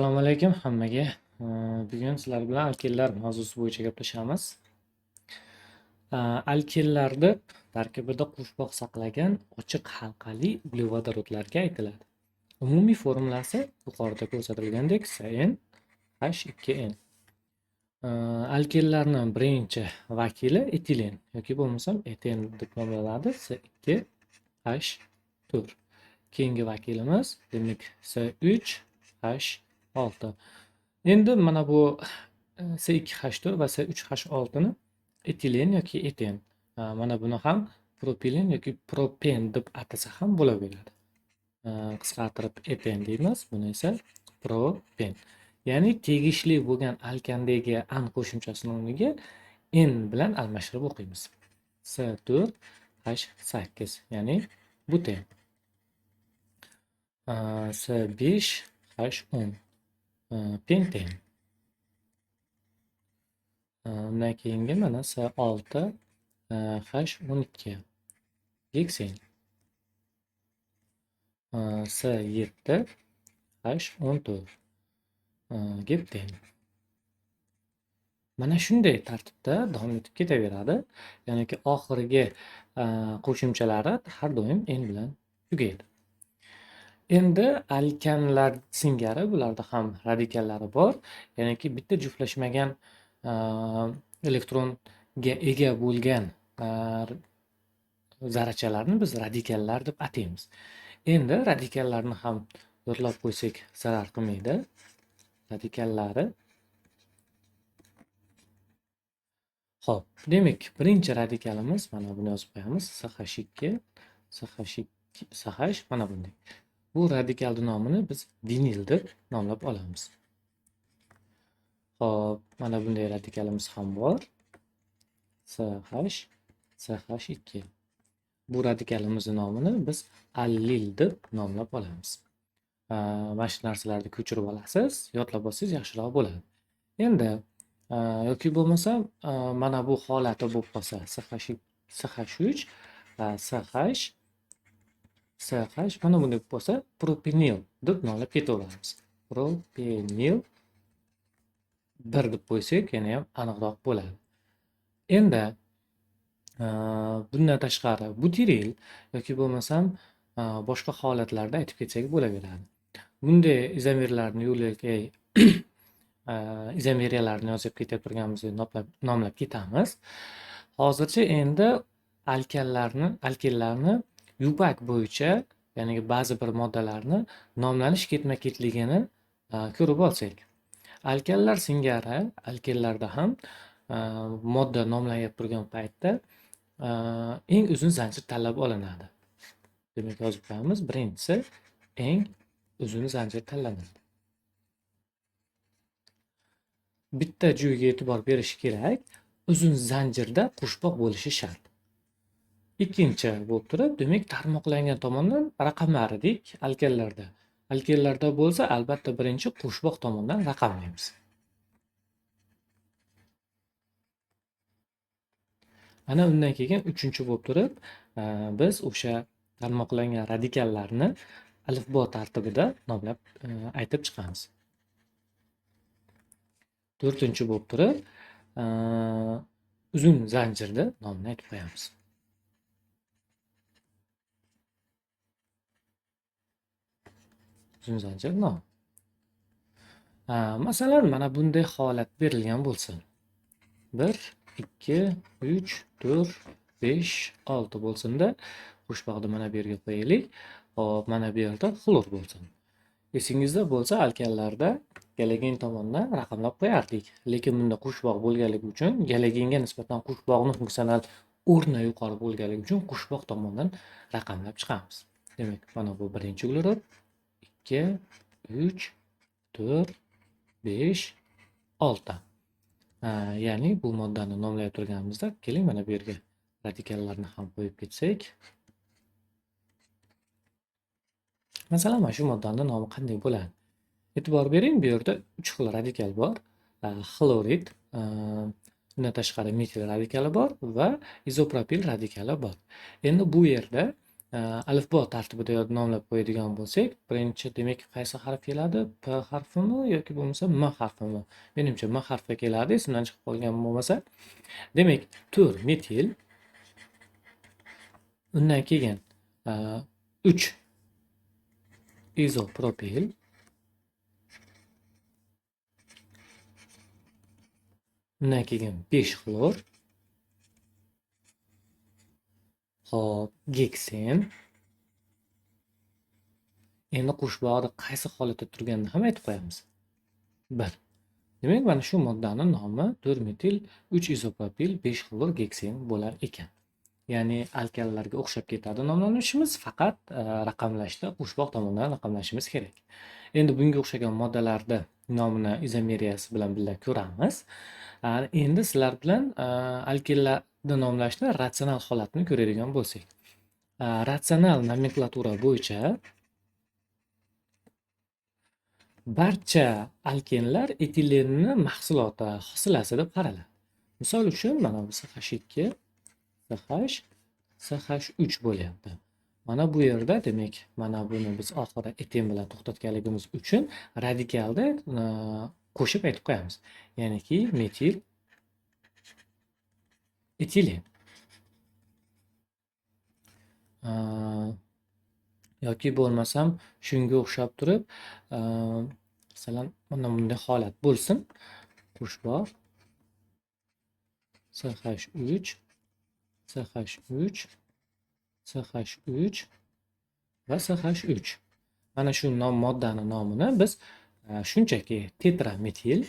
Assalomu alaykum hammaga. Bugun sizlar bilan alkenlar mavzusi bo'yicha gaplashamiz. Э, tarkibida qo'shboq saqlagan ochiq halqali uglevodorodlarga aytiladi. Umumiy formulasi yuqorida ko'rsatilgandek CN H2N. Э, Alkenlarning birinchi vakili etilen yoki bo'lmasam eten deb nomlanadi C2H4. Keyingi vakilimiz demak C3H6. Endi mana bu e, C2H4 va C3H6 ni etilen yoki eten. E, Mana buni ham propilen yoki propen deb atasa ham bo'laveradi. E, Qisqartirib eten deymiz. Buni esa propen. Ya'ni tegishli bo'lgan alkandagi an qo'shimchasini o'rniga n bilan almashtirib o'qiymiz. C4H8 ya'ni buten. E, C5H10 e, penten. E, Undan keyingi mana C6 e, H12 geksen. E, C7 H14 e, gepten. Mana shunday tartibda davom etib ketaveradi. Ya'niki oxirgi e, qo'shimchalari har doim n bilan tugaydi. Endi alkanlar singari bularda ham radikallari bor. Ya'niki bitta juftlashmagan elektronga ega bo'lgan zarrachalarni biz radikallar deb ataymiz. Endi radikallarni ham yodlab qo'ysak zarar qilmaydi. Radikallari Xo'p, demak, birinchi radikalimiz mana buni yozib qo'yamiz. SH2, SH2, SH mana bunday. Bu radikalni nomini biz vinil deb nomlab olamiz. Xo'p, mana bunday radikalimiz ham bor. ch ch2 Bu radikalimizni nomini biz allil deb nomlab olamiz. Mana shu narsalarni ko'chirib olasiz, yodlab olsangiz yaxshiroq bo'ladi. Endi yoki bo'lmasa mana bu holati bo'lib qolsa ch ch3 ch SH mana bunday bo'lsa qolsa propenil deb nomlab ketaveramiz. Propenil 1 deb qo'ysak yana ham aniqroq bo'ladi. Endi bundan tashqari butiril yoki bo'lmasam э, boshqa holatlarda aytib ketsak bo'laveradi. Bunday izomerlarni yo'lakay э, izomeriyalarni yozib ketayotganimizni nomlab nomlab ketamiz. Hozircha endi alkanlarni alkenlarni yupak bo'yicha ya'ni ba'zi bir moddalarni nomlanish ketma-ketligini a, ko'rib olsak. Alkanlar singari alkenlarda ham a, modda nomlanib turgan paytda a, eng uzun zanjir tanlab olinadi. Demak, yozib qo'yamiz. Birinchisi eng uzun zanjir tanlanadi. Bitta joyga e'tibor berish kerak. Uzun zanjirda qo'shboq bo'lishi shart. Ikkinchi bo'lib turib, demak, tarmoqlangan tomondan raqamlaridek alkanlarda. Alkanlarda bo'lsa, albatta birinchi qo'shboq tomondan raqamlaymiz. Ana undan keyin uchinchi bo'lib turib, a, biz o'sha tarmoqlangan radikallarni alifbo tartibida nomlab a, aytib chiqamiz. To'rtinchi bo'lib turib, a, uzun zanjirni nomini aytib qo'yamiz. Uzun zanjir. A, Masalan, mana bunday holat berilgan bo'lsin. 1, 2, 3, 4, 5, 6 bo'lsinda qo'shboqni mana bu yerga qo'yaylik. Hop, mana bu yerda xlor bo'lsin. Esingizda bo'lsa, alkanlarda galogen tomondan raqamlab qo'yardik. Lekin bunda qo'shboq bo'lganligi uchun galogenga nisbatan qo'shboqning funksional o'rni yuqori bo'lganligi uchun qo'shboq tomondan raqamlab chiqamiz. Demak, mana bu birinchi uglerod, 2, 3, 4, 5, 6. A, ya'ni bu moddani nomlay turganimizda keling mana bu yerga radikallarni ham qo'yib ketsak. Masalan, mana shu moddani nomi qanday bo'ladi? E'tibor bering, bu yerda 3 xil radikal bor. Xlorid, a, undan tashqari metil radikali bor va izopropil radikali bor. Endi bu yerda alifbo tartibida yo- nomlab qo'yadigan bo'lsak, birinchi demak qaysi harf keladi? P harfimi yoki bo'lmasa M harfimi? Menimcha M harfi keladi, esimdan chiqib qolgan bo'lmasa. Demak, tur metil undan keyin uch 3 izopropil undan keyin 5 xlor geksen. Endi qo'shbog'da qaysi holatda turganini ham aytib qo'yamiz. 1. Demak, mana shu moddani nomi 4 metil 3 izopropil 5 xlor geksen bo'lar ekan. Ya'ni alkallarga o'xshab ketadi nomlanishimiz, faqat e, raqamlashda qo'shbog' tomonidan raqamlashimiz kerak. Endi bunga o'xshagan moddalarni nomini izomeriyasi bilan birga ko'ramiz. Endi sizlar bilan alkillarni nomlashni ratsional holatini ko'radigan bo'lsak. Ratsional nomenklatura bo'yicha barcha alkenlar etilenni mahsuloti, hosilasi deb qaraladi. Misol uchun mana bu ch ikki CH CH3 bo'lyapti. Mana bu yerda demak, mana buni biz oxiri eten bilan to'xtatganligimiz uchun radikalni e, qo'shib aytib qo'yamiz. Ya'niki metil etilen. Yoki bo'lmasam shunga o'xshab turib, e, masalan, mana bunday holat bo'lsin. Qo'shbog' CH3 CH3 CH3 va CH3. Mana shu nom moddani nomini biz e, shunchaki tetrametil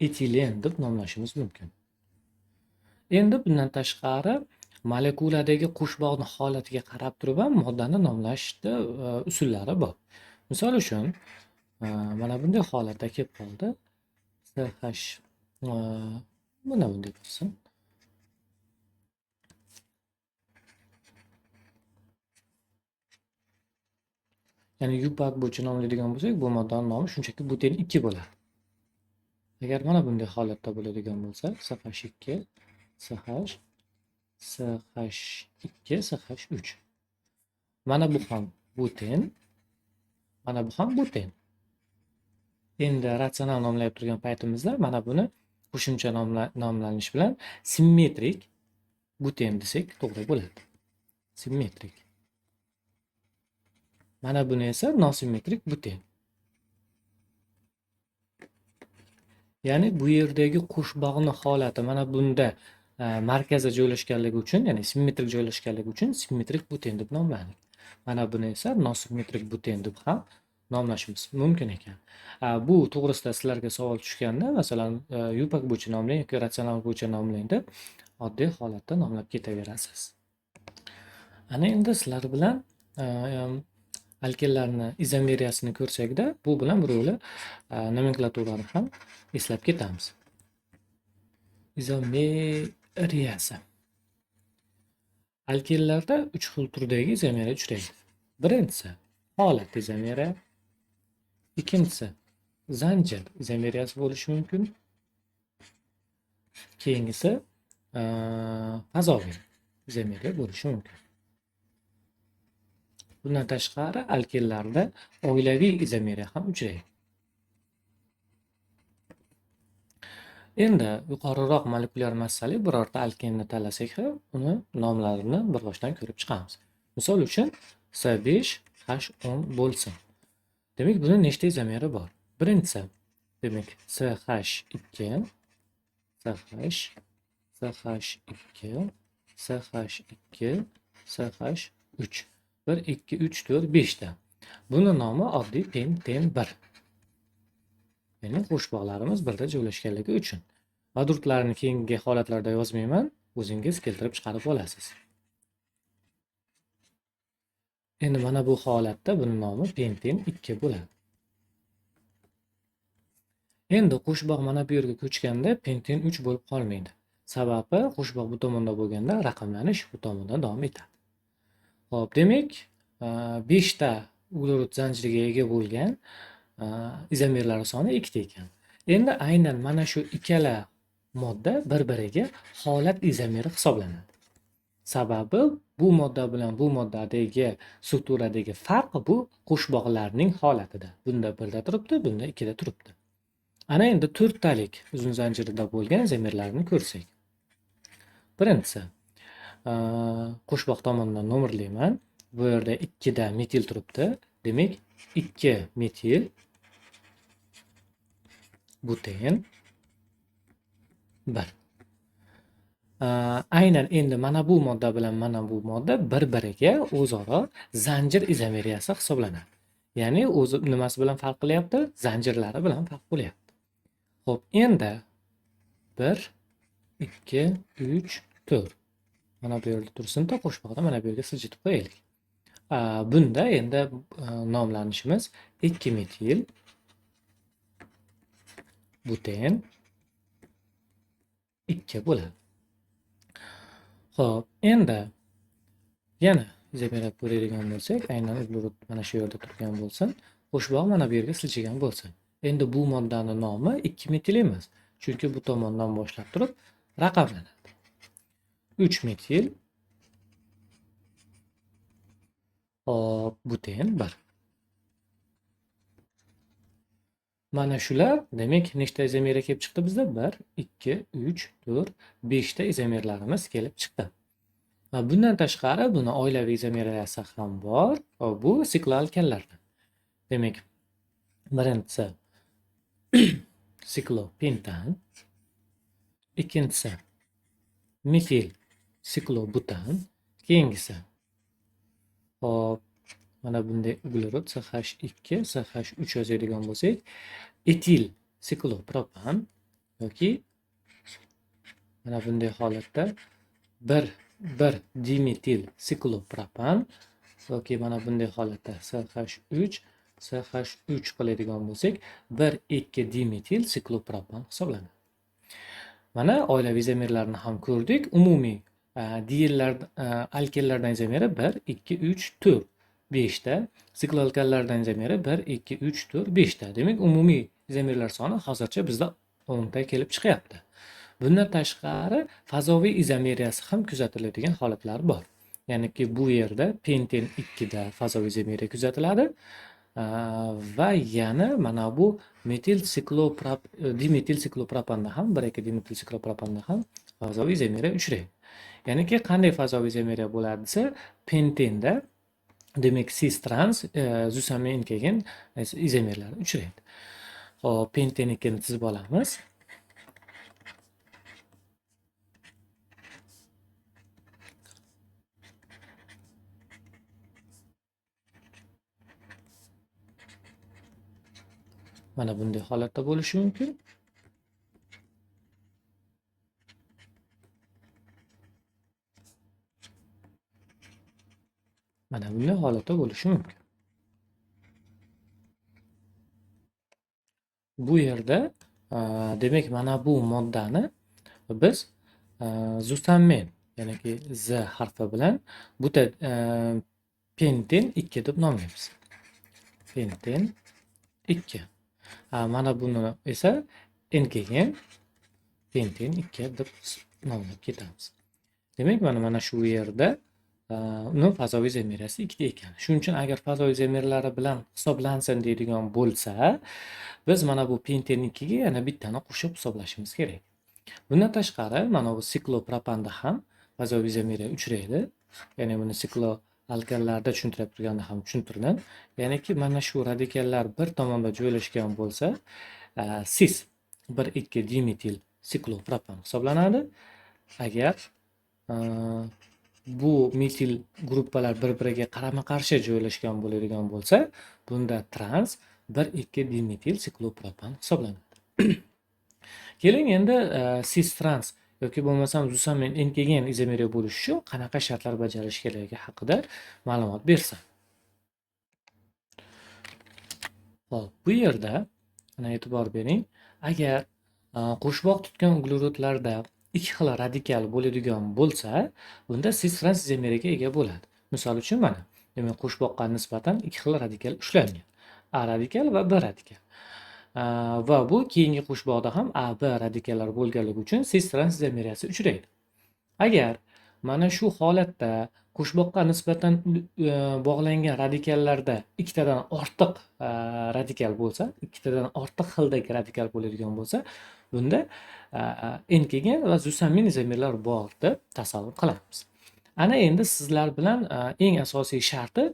etilen deb nomlashimiz mumkin. Endi bundan tashqari molekuladagi qo'shbog'ni holatiga qarab turib ham moddani nomlashda e, usullari bor. Misol uchun, e, mana bunday holatda kelib qoldi. CH mana bunday bo'lsin. Ya'ni yupak bo'yicha nomlaydigan bo'lsak, bu moddani nomi shunchaki buten 2 bo'ladi. Agar mana bunday holatda bo'ladigan bo'lsa, CH2 CH CH2 CH3. Mana bu ham buten, mana bu ham buten. Endi ratsional nomlab turgan paytimizda mana buni qo'shimcha nomla nomlanish bilan simmetrik buten desak to'g'ri bo'ladi. Simmetrik. Mana buni esa nosimmetrik buten. Ya'ni bu yerdagi qo'shbog'ni holati mana bunda e, markazda joylashganligi uchun, ya'ni simmetrik joylashganligi uchun simmetrik buten deb nomladik Mana buni esa nosimmetrik buten deb ham nomlashimiz mumkin ekan. E, bu to'g'risida sizlarga savol tushganda, masalan, e, yupak bo'yicha nomlang yoki ratsional bo'yicha nomlang deb oddiy holatda nomlab ketaverasiz. Ana endi sizlar bilan e, e, alkenlarni izomeriyasini ko'rsakda, bu bilan biryo'la e, nomenklaturani ham eslab ketamiz. Izomeriyasi. Alkenlarda 3 xil turdagi izomeriya uchraydi. Birinchisi holat izomeriya, ikkinchisi zanjir izomeriyasi bo'lishi mumkin. Keyingisi e, fazoviy izomeriya bo'lishi mumkin. Bundan tashqari alkenlarda oilaviy izomeriya ham uchraydi. Endi yuqoriroq molekulyar massali birorta alkenni tanlasak ham, uni nomlarini bir boshdan ko'rib chiqamiz. Misol uchun C5H10 bo'lsin. Demak, buni nechta izomeri bor? Birinchisi, demak, CH2, CH, CH2, CH2, CH3. 1, 2, 3, 4, 5. Buni nomi oddiy penten 1. Ya'ni qo'shbog'larimiz birda joylashganligi uchun. madrutlarni keyingi holatlarda yozmayman, o'zingiz keltirib chiqarib olasiz. Endi mana bu holatda buni nomi penten 2 bo'ladi. Endi qo'shbog' mana bu yerga ko'chganda penten 3 bo'lib qolmaydi. Sababi qo'shbog' bu tomonda bo'lganda raqamlanish bu tomonda davom etadi. Xo'p, demak, 5 ta uglerod zanjiriga ega bo'lgan e, izomerlar soni 2 ta ekan. Endi aynan mana shu ikkala modda bir-biriga holat izomeri hisoblanadi. Sababi bu modda bilan bu moddadagi strukturadagi farq bu qo'shbog'larning holatida. Bunda birda turibdi, bunda ikkida turibdi. Ana endi to'rttalik uzun zanjirida bo'lgan zamirlarni ko'rsak. Birinchisi qo'shbog' tomonidan nomerlayman. Bu yerda ikkida metil turibdi. Demak, ikki metil buten bir. aynan endi mana bu modda bilan mana bu modda bir-biriga o'zaro zanjir izomeriyasi hisoblanadi. Ya'ni o'zi nimasi bilan farq qilyapti? Zanjirlari bilan farq bo'lyapti. Xo'p, endi 1 2 3 4 bu yerda tursinda qo'shmoqda mana bu yerga siljitib qo'yaylik. Bunda endi nomlanishimiz 2 metil buten 2 bo'ladi. Xo'p, endi yana izomerab ko'radigan bo'lsak, aynan uglerod mana shu yerda turgan bo'lsin, qo'shbog' mana bu yerga siljigan bo'lsin. Endi bu moddani nomi 2 metil emas, chunki bu tomondan boshlab turib raqamlanadi. 3 metil buten 1. Mana shular demak nechta izomera kelib chiqdi bizda? 1, 2, 3, 4, 5 ta izomerlarimiz kelib chiqdi. Va bundan tashqari buni oilaviy izomerasi ham bor. Bu sikloalkanlardan. Demak, birinchisi siklopentan, ikkinchisi metil siklobutan, keyingisi hop mana bunday uglerod CH2, CH3 yozadigan bo'lsak, etil siklopropan yoki mana bunday holatda bir bir dimetil siklopropan yoki mana bunday holatda CH3 CH3 qiladigan bo'lsak, 1-2 dimetil siklopropan hisoblanadi. Mana oilaviy izomerlarni ham ko'rdik. Umumiy diillar alkenlardan izomeri 1, 2, 3, 4 beshta sikloalkanlardan izomeri bir ikki uch to'rt beshta demak umumiy izomerlar soni hozircha bizda o'nta kelib chiqyapti bundan tashqari fazoviy izomeriyasi ham kuzatiladigan holatlar bor. Ya'niki bu yerda penten ikkida fazoviy izomeriya kuzatiladi. Va yana mana bu metil sikloprop dimetil siklopropanda ham bir ikki dimetil siklopropanda ham fazoviy izomeriya uchraydi ya'niki qanday fazoviy izomeriya bo'ladi desa pentenda demak cis trans e, zusamin keyin izomerlar uchraydi. Hop pentenikini tizib olamiz. Mana bunday holatda bo'lishi mumkin mana bunday holatda bo'lishi mumkin bu yerda demak mana bu moddani biz zusammen ya'niki z harfi bilan bu penten 2 deb nomlaymiz. Penten 2 mana buni esa kelgan penten 2 deb nomlab ketamiz. Demak mana mana shu yerda uni fazoviy zamirasi ikkita ekan. Shuning uchun agar fazoviy zamirlari bilan hisoblansin deydigan bo'lsa biz mana bu pentennikiga yana bittani qo'shib hisoblashimiz kerak. Bundan tashqari mana bu siklopropanda ham fazoviy zamira uchraydi. Ya'ni buni siklo alkanlarda tushuntirib turganda ham tushuntirdim. Ya'niki mana shu radikallar bir tomonda joylashgan bo'lsa sis bir ikki dimetil siklopropan hisoblanadi. Agar bu metil gruppalar bir biriga qarama qarshi joylashgan bo'ladigan bo'lsa bunda trans bir ikki dimetil siklopropan hisoblanadi. Keling endi e, cis-trans yoki bo'lmasam zusamin enkegen izomeriya bo'lishi uchun qanaqa shartlar bajarilishi kerakligi haqida ma'lumot bersam. Hop bu yerda mana e'tibor bering agar e, qo'shboq tutgan uglerodlarda ikki xil radikal bo'ladigan bo'lsa bunda cis emeriga ega bo'ladi. Misol uchun mana demak qo'shboqqa nisbatan ikki xil radikal ushlangan. A radikal va b radikal. Va bu keyingi qo'shboqda ham a b radikallar bo'lganligi uchun cis trans izomeriyasi uchraydi. Agar mana shu holatda qo'shboqqa nisbatan e, bog'langan radikallarda ikkitadan ortiq e, radikal bo'lsa, ikkitadan ortiq xildagi radikal bo'ladigan bo'lsa, bunda a, enkigen va zusammin izomerlar bor deb tasavvur qilamiz. Ana endi sizlar bilan eng asosiy sharti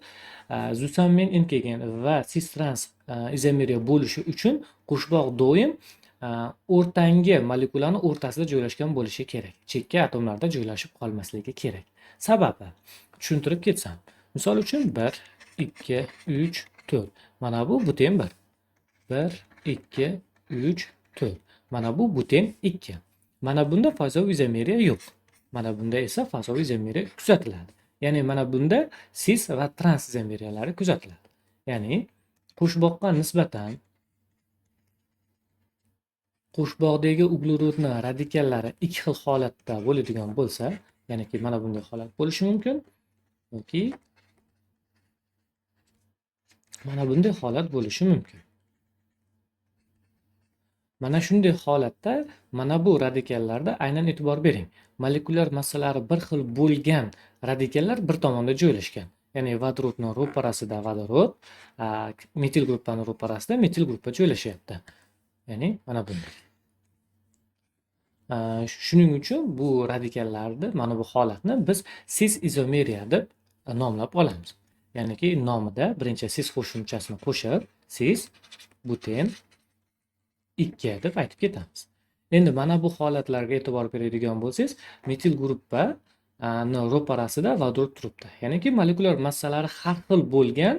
a, zusammin enkigen va sistrans izomeriya bo'lishi uchun qo'shboq doim o'rtangi molekulani o'rtasida joylashgan bo'lishi kerak. Chekka atomlarda joylashib qolmasligi kerak. Sababi tushuntirib ketsam. Misol uchun 1, 2, 3, 4. Mana bu buten 1. 1, 2, 3, 4. Mana bu buten 2. Mana bunda fazoviy izomeriya yo'q. Mana bunda esa fazoviy izomeriya kuzatiladi. Ya'ni mana bunda cis va trans izomeriyalari kuzatiladi. Ya'ni qo'shboqqa nisbatan qo'shboqdagi uglerodni radikallari ikki xil holatda bo'ladigan bo'lsa, ya'niki mana bunday holat bo'lishi mumkin yoki mana bunday holat bo'lishi mumkin. Mana shunday holatda mana bu radikallarda aynan e'tibor bering. Molekulyar massalari bir xil bo'lgan radikallar bir tomonda joylashgan. Ya'ni vodorodni ro'parasida vodorod, metil gruppani ro'parasida metil gruppa joylashyapti. Ya'ni mana bunday. Shuning uchun bu radikallarni mana bu holatni biz cis izomeriya deb e, nomlab olamiz. Ya'niki nomida birinchi cis qo'shimchasini qo'shib, cis buten 2 deb aytib ketamiz. Endi mana bu holatlarga e'tibor beradigan bo'lsangiz, metil gruppa ni ro'parasida vodorod turibdi. Ya'niki molekulyar massalari har xil bo'lgan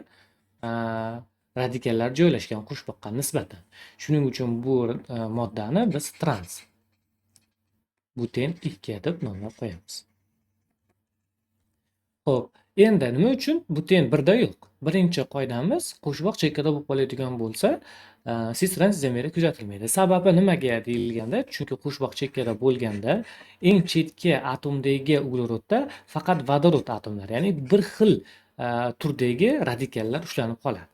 radikallar joylashgan qo'shboqqa nisbatan. Shuning uchun bu e, moddani biz trans buten 2 deb nomlab qo'yamiz. Xo'p, endi nima uchun buten birda yo'q? Birinchi qoidamiz qo'shboq chekkada bo'lib qoladigan bo'lsa, e, a, cis trans izomeriya kuzatilmaydi. Sababi nimaga deyilganda, chunki qo'shboq chekkada bo'lganda eng chetki atomdagi uglerodda faqat vodorod atomlari, ya'ni bir xil e, turdagi radikallar ushlanib qoladi.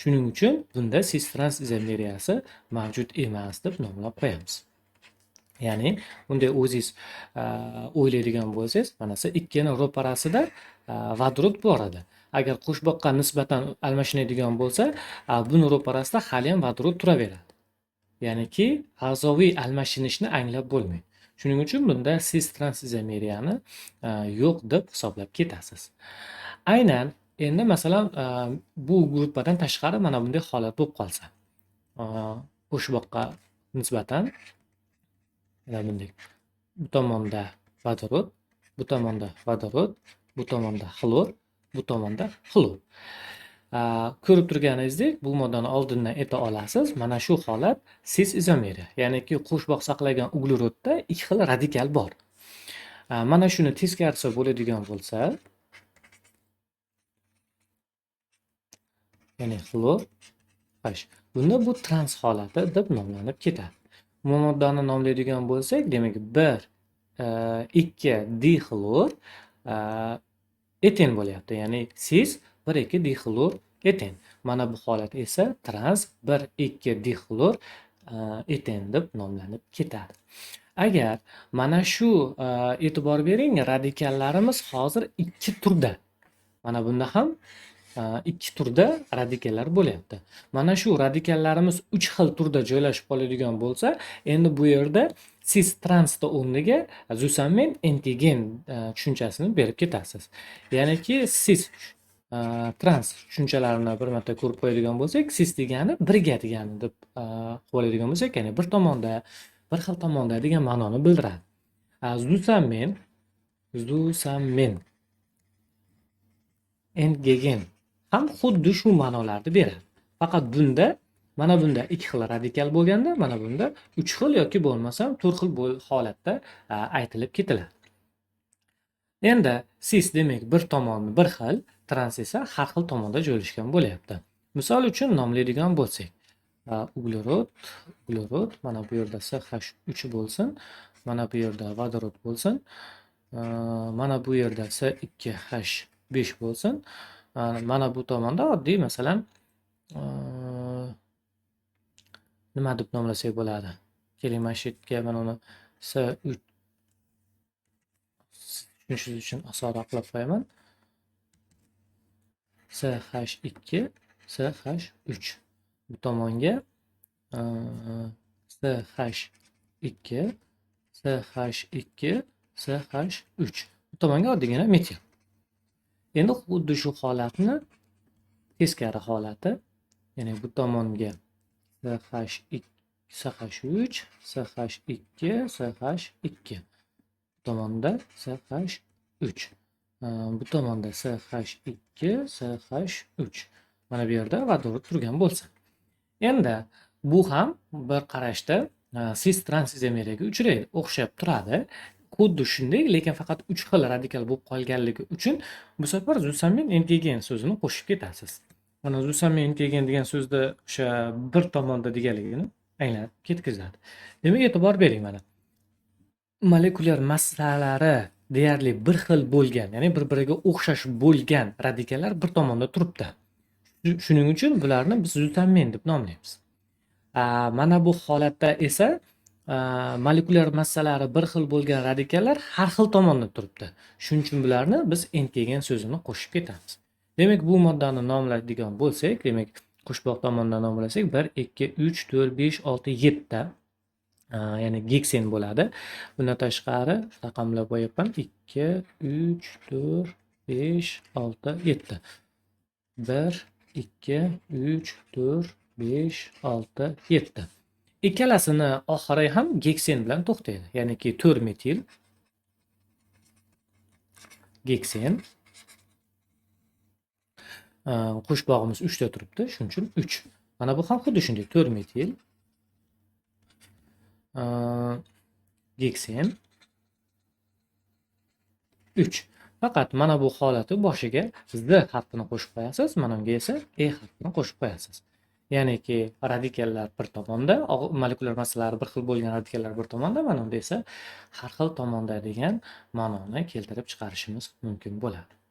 Shuning uchun bunda cis trans izomeriyasi mavjud emas deb nomlab qo'yamiz. Ya'ni unday o'zingiz e, o'ylaydigan bo'lsangiz, mana shu ikkini ro'parasida e, vodorod bor edi. Agar qo'shboqqa nisbatan almashinadigan bo'lsa, e, buni ro'parasida haliyam vodorod turaveradi. Ya'niki a'zoviy almashinishni anglab bo'lmaydi. Shuning uchun bunda siz trans izomeriyani yo'q deb hisoblab ketasiz. Aynan endi masalan bu gruppadan tashqari mana bunday holat bo'lib qolsa, qo'shboqqa nisbatan mana bunday bu tomonda vodorod, bu tomonda vodorod, bu tomonda xlor, bu tomonda xlor. Ko'rib turganingizdek, bu moddani oldindan ayta olasiz. Mana shu holat cis izomeriya. Ya'niki qo'shboq saqlagan uglerodda ikki xil radikal bor. Mana shuni teskarisi bo'ladigan bo'lsa, ya'ni xlor. Bunda bu trans holati deb nomlanib ketadi. Bu moddani nomlaydigan bo'lsak, demak 1 2 dixlor eten bo'lyapti. Ya'ni siz 1 2 dixlor eten. Mana bu holat esa trans 1 2 dixlor eten deb nomlanib ketadi. Agar mana shu e, e'tibor bering, radikallarimiz hozir ikki turda. Mana bunda ham Э, ikki turda radikallar bo'lyapti. Mana shu radikallarimiz uch xil turda joylashib qoladigan bo'lsa, endi bu yerda cis transni o'rniga zusammen antigen e, tushunchasini berib ketasiz. Ya'niki cis-trans e, tushunchalarini bir marta ko'rib qo'yadigan bo'lsak, cis degani birga degani deb e, a, qilib oladigan bo'lsak, ya'ni bir tomonda, bir xil tomonda degan ma'noni bildiradi. Zusammen zusammen entgegen ham xuddi shu ma'nolarni beradi. Faqat bunda mana bunda ikki xil radikal bo'lganda, mana bunda uch xil yoki bo'lmasam to'rt xil bo'l holatda aytilib ketiladi. Endi cis demak bir tomoni bir xil, trans esa har xil tomonda joylashgan bo'lyapti. Misol uchun nomlaydigan bo'lsak, uglerod, uglerod, mana bu yerda SH3 bo'lsin, mana bu yerda vodorod bo'lsin, mana bu yerda S2H5 bo'lsin. Mana bu tomonda oddiy masalan nima deb nomlasak bo'ladi? Keling, mana shu yerga mana uni S3 tushunishingiz uchun osonroq qilib qo'yaman. SH2, SH3. Bu tomonga e, SH2, SH2, SH3. Bu tomonga oddiygina metil. Endi xuddi shu holatni teskari holati, ya'ni bu tomonga SH2, SH3, SH2, SH2. Bu tomonda SH3. bu tomonda SH2, SH3. Mana bu yerda vodorod turgan bo'lsa. Endi bu ham bir qarashda cis transizomeriyaga uchraydi, o'xshab turadi. Xuddi shunday, lekin faqat uch xil radikal bo'lib qolganligi uchun bu safar zusamin intigen so'zini qo'shib ketasiz. Mana zusamin intigen degan so'zda o'sha bir tomonda deganligini anglatib ketkazadi. Demak, e'tibor bering mana. Molekulyar massalari deyarli bir xil bo'lgan, ya'ni bir-biriga o'xshash bo'lgan radikallar bir tomonda turibdi. Shuning uchun bularni biz zutamin deb nomlaymiz. Mana bu holatda esa Э, molekulyar massalari bir xil bo'lgan radikallar har xil tomonda turibdi. Shuning uchun bularni biz integin so'zini qo'shib ketamiz. Demak, bu moddani nomlaydigan bo'lsak, demak, qo'shboq tomonidan nomlasak 1, 2, 3, 4, 5, 6, 7 ya'ni geksen bo'ladi. Bundan tashqari raqamlab qo'yapman. 2, 3, 4, 5, 6, 7. 1, 2, 3, 4, 5, 6, 7. Ikkalasini oxiri ham geksen bilan to'xtaydi. Ya'niki 4 metil geksen qo'shbog'imiz 3 ta turibdi, shuning uchun 3. Mana bu ham xuddi shunday 4 metil geksen 3. Faqat mana bu holati boshiga Z harfini qo'shib qo'yasiz, mana bunga esa E harfini qo'shib qo'yasiz. Ya'niki radikallar bir tomonda, molekulyar massalari bir xil bo'lgan radikallar bir tomonda, mana unda esa har xil tomonda degan ma'noni keltirib chiqarishimiz mumkin bo'ladi.